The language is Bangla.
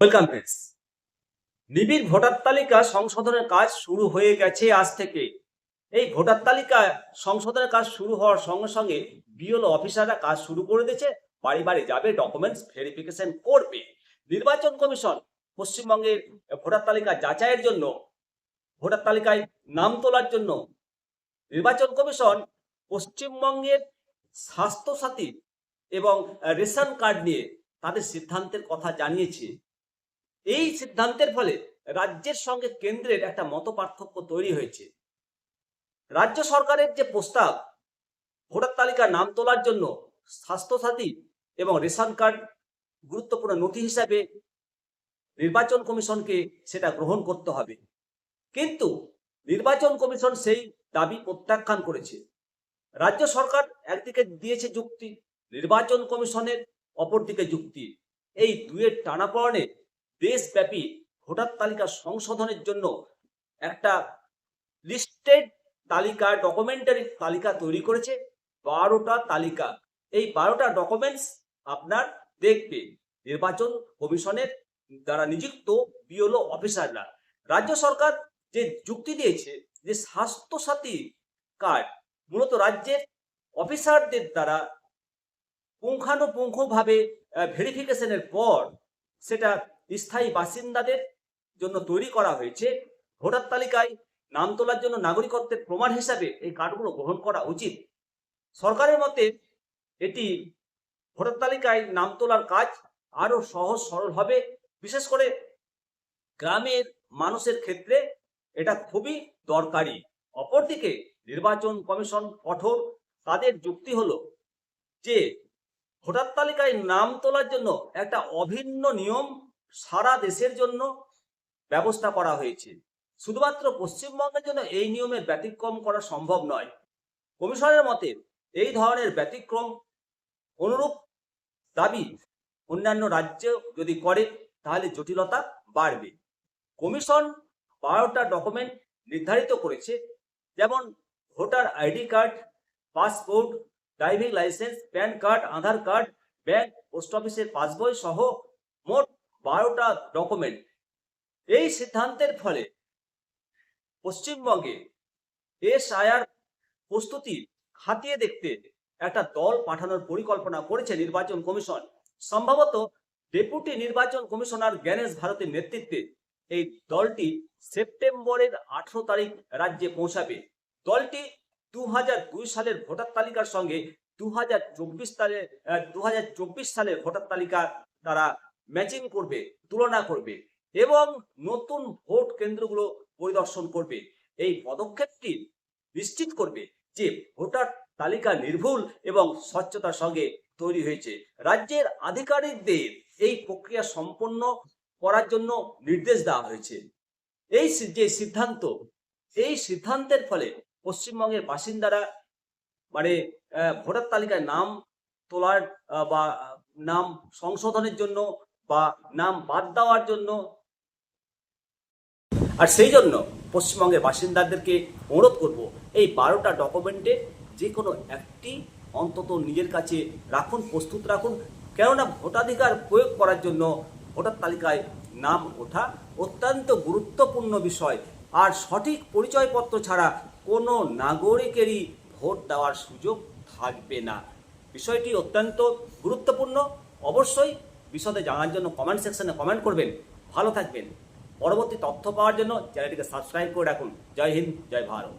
ওয়েলকাম ফ্রেন্ডস নিবিড় ভোটার তালিকা সংশোধনের কাজ শুরু হয়ে গেছে আজ থেকে। এই ভোটার তালিকা সংশোধনের কাজ শুরু হওয়ার সঙ্গে সঙ্গে বিএলও অফিসাররা কাজ শুরু করে দিয়েছে। বাড়ি বাড়ি যাবে ডকুমেন্টস ভেরিফিকেশন করবে। নির্বাচন কমিশন পশ্চিমবঙ্গের ভোটার তালিকা যাচাইয়ের জন্য, ভোটার তালিকায় নাম তোলার জন্য, নির্বাচন কমিশন পশ্চিমবঙ্গের স্বাস্থ্যসাথী এবং রেশন কার্ড নিয়ে তাদের সিদ্ধান্তের কথা জানিয়েছে। এই সিদ্ধান্তের ফলে রাজ্যের সঙ্গে কেন্দ্রের একটা মত পার্থক্য তৈরি হয়েছে। রাজ্য সরকারের যে প্রস্তাব, ভোটার তালিকার নাম তোলার জন্য স্বাস্থ্যসাথী এবং রেশন কার্ড গুরুত্বপূর্ণ নথি হিসাবে নির্বাচন কমিশনকে সেটা গ্রহণ করতে হবে। কিন্তু নির্বাচন কমিশন সেই দাবি প্রত্যাখ্যান করেছে। রাজ্য সরকার একদিকে দিয়েছে যুক্তি, নির্বাচন কমিশনের অপরদিকে যুক্তি। এই দুয়ের টানাপড়নে দেশব্যাপী ভোটার তালিকা সংশোধনের জন্য একটা লিস্টেড তালিকা ডকুমেন্টারি তালিকা তৈরি করেছে। বারোটা তালিকা। এই বারোটা ডকুমেন্টস আপনার দেখবে। নির্বাচন কমিশনের দ্বারা নিযুক্ত বিওলো অফিসাররা রাজ্য সরকার যে যুক্তি দিয়েছে যে স্বাস্থ্যসাথী কার্ড, মূলত রাজ্যের অফিসারদের দ্বারা পুঙ্খানুপুঙ্খভাবে ভেরিফিকেশনের পর সেটা স্থায়ী বাসিন্দাদের জন্য তৈরি করা হয়েছে। ভোটার তালিকায় নাম তোলার জন্য নাগরিকত্বের প্রমাণ হিসাবে এই কার্ডগুলো গ্রহণ করা উচিত। সরকারের মতে এটি ভোটার তালিকায় নাম তোলার কাজ আরও সহজ, সরল হবে। বিশেষ করে গ্রামের মানুষের ক্ষেত্রে এটা খুবই দরকারি। অপরদিকে নির্বাচন কমিশন কঠোর, তাদের যুক্তি হলো যে ভোটার তালিকায় নাম তোলার জন্য একটা অভিন্ন নিয়ম সারা দেশের জন্য ব্যবস্থা করা হয়েছে। শুধুমাত্র পশ্চিমবঙ্গের জন্য এই নিয়মের ব্যতিক্রম করা সম্ভব নয়। কমিশনের মতে, এই ধরনের ব্যতিক্রম অনুরূপ দাবি অন্যান্য রাজ্য যদি করে, তাহলে জটিলতা বাড়বে। কমিশন বারোটা ডকুমেন্ট নির্ধারিত করেছে, যেমন voter ID card, passport, driving licence, PAN card, Aadhaar card, bank, post অফিসের পাসবই সহ মোট বারোটা ডকুমেন্ট এই সিদ্ধান্তের ফলে পশ্চিমবঙ্গে এসআইআর প্রস্তুতি খাতিয়ে দেখতে একটা দল পাঠানোর পরিকল্পনা করেছে নির্বাচন কমিশন। সম্ভবত ডেপুটি নির্বাচন কমিশনার জ্ঞানেশ ভারতের নেতৃত্বে এই দলটি সেপ্টেম্বরের আঠারো তারিখ রাজ্যে পৌঁছাবে। দলটি দু সালের ভোটার তালিকার সঙ্গে দু হাজার চব্বিশ সালে দু সালের ভোটার তালিকা তারা ম্যাচিং করবে, তুলনা করবে এবং নতুন ভোট কেন্দ্রগুলো পরিদর্শন করবে। এই পদক্ষেপটি নিশ্চিত করবে যে ভোটার তালিকা নির্ভুল এবং স্বচ্ছতার সঙ্গে তৈরি হয়েছে। রাজ্যের আধিকারিকদের এই প্রক্রিয়া সম্পন্ন করার জন্য নির্দেশ দেওয়া হয়েছে। এই যে সিদ্ধান্ত, এই সিদ্ধান্তের ফলে পশ্চিমবঙ্গের বাসিন্দারা মানে ভোটার তালিকায় নাম তোলার বা, নাম সংশোধনের জন্য বা নাম বাদ দেওয়ার জন্য। আর সেই জন্য পশ্চিমবঙ্গের বাসিন্দাদেরকে অনুরোধ করব, এই বারোটা ডকুমেন্টে যে কোনো একটি অন্তত নিজের কাছে রাখুন, প্রস্তুত রাখুন। কেননা ভোটাধিকার প্রয়োগ করার জন্য ভোটার তালিকায় নাম ওঠা অত্যন্ত গুরুত্বপূর্ণ বিষয়। আর সঠিক পরিচয়পত্র ছাড়া কোনো নাগরিকেরই ভোট দেওয়ার সুযোগ থাকবে না। বিষয়টি অত্যন্ত গুরুত্বপূর্ণ। অবশ্যই বিশদে জানার জন্য কমেন্ট সেকশনে কমেন্ট করবেন। ভালো থাকবেন। পরবর্তী তথ্য পাওয়ার জন্য চ্যানেলটিকে সাবস্ক্রাইব করে রাখুন। জয় হিন্দ, জয় ভারত।